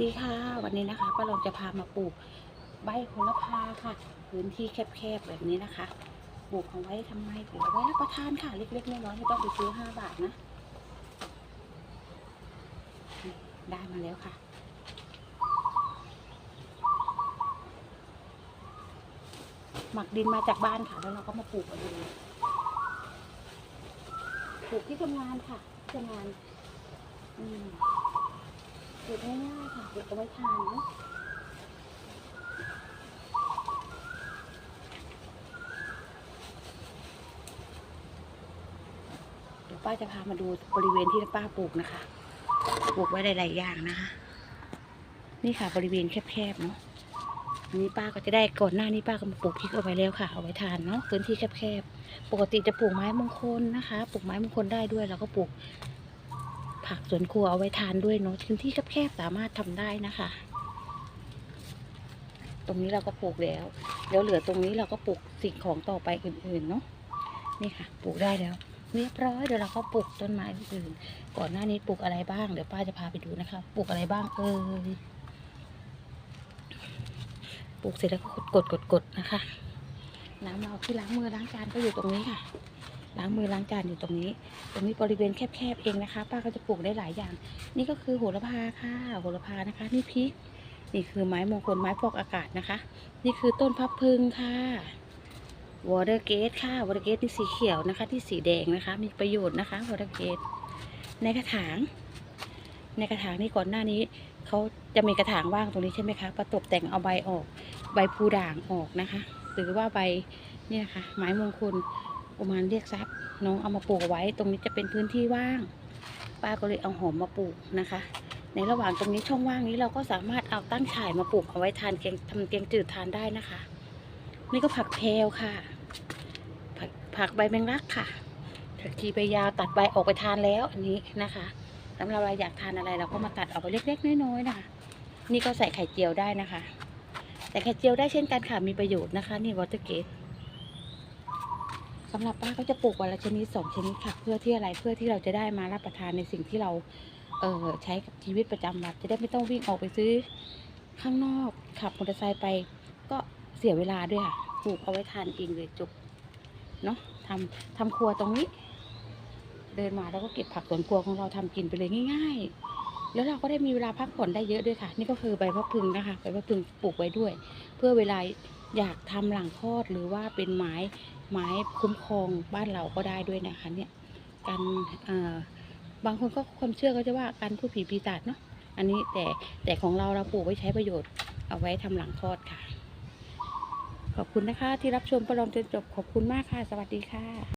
ดีค่ะวันนี้นะคะป้าลองจะพามาปลูกใบโหระพาค่ะ พื้นที่แคบๆแบบนี้นะคะปลูกเอาไว้ทำไมปลูกเอาไว้รับประทานค่ะ เล็กๆน้อยๆไม่ต้องไปซื้อห้าบาทนะได้มาแล้วค่ะ หมักดินมาจากบ้านค่ะ แล้วเราก็มาปลูกเอาเองปลูกที่ทำงานค่ะที่ทำงาน อืม ปลูกง่ายๆค่ะปลูกเอาไว้ทานเนาะเดี๋ยวป้าจะพามาดูบริเวณที่ป้าปลูกนะคะ ปลูกไว้หลายๆอย่างนะคะ นี่ค่ะบริเวณแคบๆเนาะอันนี้ป้าก็จะได้ก่อนหน้านี้ป้าก็มาปลูกพริกเอาไว้แล้วค่ะ เอาไว้ทานเนาะพื้นที่แคบๆปกติจะปลูกไม้มงคลนะคะ ปลูกไม้มงคลได้ด้วย แล้วก็ปลูก ผักสวนครัวเอาไว้ทานด้วยเนาะพื้นที่แคบๆสามารถทำได้นะคะ ตรงนี้เราก็ปลูกแล้วเดี๋ยวเหลือตรงนี้เราก็ปลูกสิ่งของต่อไปอื่นๆเนาะนี่ค่ะ ปลูกได้แล้วเรียบร้อยเดี๋ยวเราก็ปลูกต้นไม้อื่นก่อนหน้านี้ปลูกอะไรบ้างเดี๋ยวป้าจะพาไปดูนะคะ ปลูกอะไรบ้างเอ่ยปลูกเสร็จแล้วก็กดกดกดๆๆนะคะน้ำเราที่ล้างมือล้างจานก็อยู่ตรงนี้ค่ะ ล้างมือล้างจานอยู่ตรงนี้ ตรงนี้บริเวณแคบๆเองนะคะ ป้าก็จะปลูกได้หลายอย่าง นี่ก็คือโหระพาค่ะโหระพานะคะ นี่พริกนี่คือไม้มงคลไม้ฟอกอากาศนะคะ นี่คือต้นพับพึงค่ะวอเตอร์เกตค่ะวอเตอร์เกตนี่สีเขียวนะคะ ที่สีแดงนะคะ มีประโยชน์นะคะวอเตอร์เกตในกระถาง ในกระถางนี่ก่อนหน้านี้เขาจะมีกระถางว่างตรงนี้ใช่ไหมคะประตบแต่งเอาใบออก ใบพูด่างออกนะคะ หรือว่าใบนี่นะคะไม้มงคล กุมารเรียกทรัพย์ น้องเอามาปลูกไว้ ตรงนี้จะเป็นพื้นที่ว่าง ป้าก็เลยเอาหอมมาปลูกนะคะ ในระหว่างตรงนี้ช่องว่างนี้เราก็สามารถเอาตั้งฉ่ายมาปลูกเอาไว้ทานแกงทำแกงจืดทานได้นะคะ นี่ก็ผักแพรวค่ะ ผักผักใบแมงลักค่ะผักชีใบยาวตัดใบออกไปทานแล้วอันนี้นะคะสำหรับเราอยากทานอะไรเราก็มาตัดออกไปเล็กๆน้อยๆนะคะ นี่ก็ใส่ไข่เจียวได้นะคะ แต่ไข่เจียวได้เช่นกันค่ะมีประโยชน์นะคะ นี่วอเตอร์เกต สำหรับป้าก็จะปลูกวันละชนิดสองชนิดค่ะเพื่อที่อะไรเพื่อที่เราจะได้มารับประทานในสิ่งที่เราเออใช้กับชีวิตประจำวันจะได้ไม่ต้องวิ่งออกไปซื้อ ข้างนอกขับมอเตอร์ไซค์ไป ก็เสียเวลาด้วยค่ะปลูกเอาไว้ทานเองเลยจบเนาะทำทำครัวตรงนี้ เดินมาแล้วก็เก็บผักสวนครัวของเราทำกินไปเลยง่าย ๆ แล้วเราก็ได้มีเวลาพักผ่อนได้เยอะด้วยค่ะ นี่ก็คือใบพะพึงนะคะใบพะพึงปลูกไว้ด้วย เพื่อเวลาอยากทำหลังคลอดหรือว่าเป็นไม้ไม้คุ้มครองบ้านเราก็ได้ด้วยนะคะเนี่ยการบางคนก็ความเชื่อก็จะว่าการพูดผีปีศาจเนาะอันนี้แต่แต่ของเราเราปลูกไว้ใช้ประโยชน์เอาไว้ทำหลังคลอดค่ะ ขอบคุณนะคะที่รับชมประลองจนจบขอบคุณมากค่ะ สวัสดีค่ะ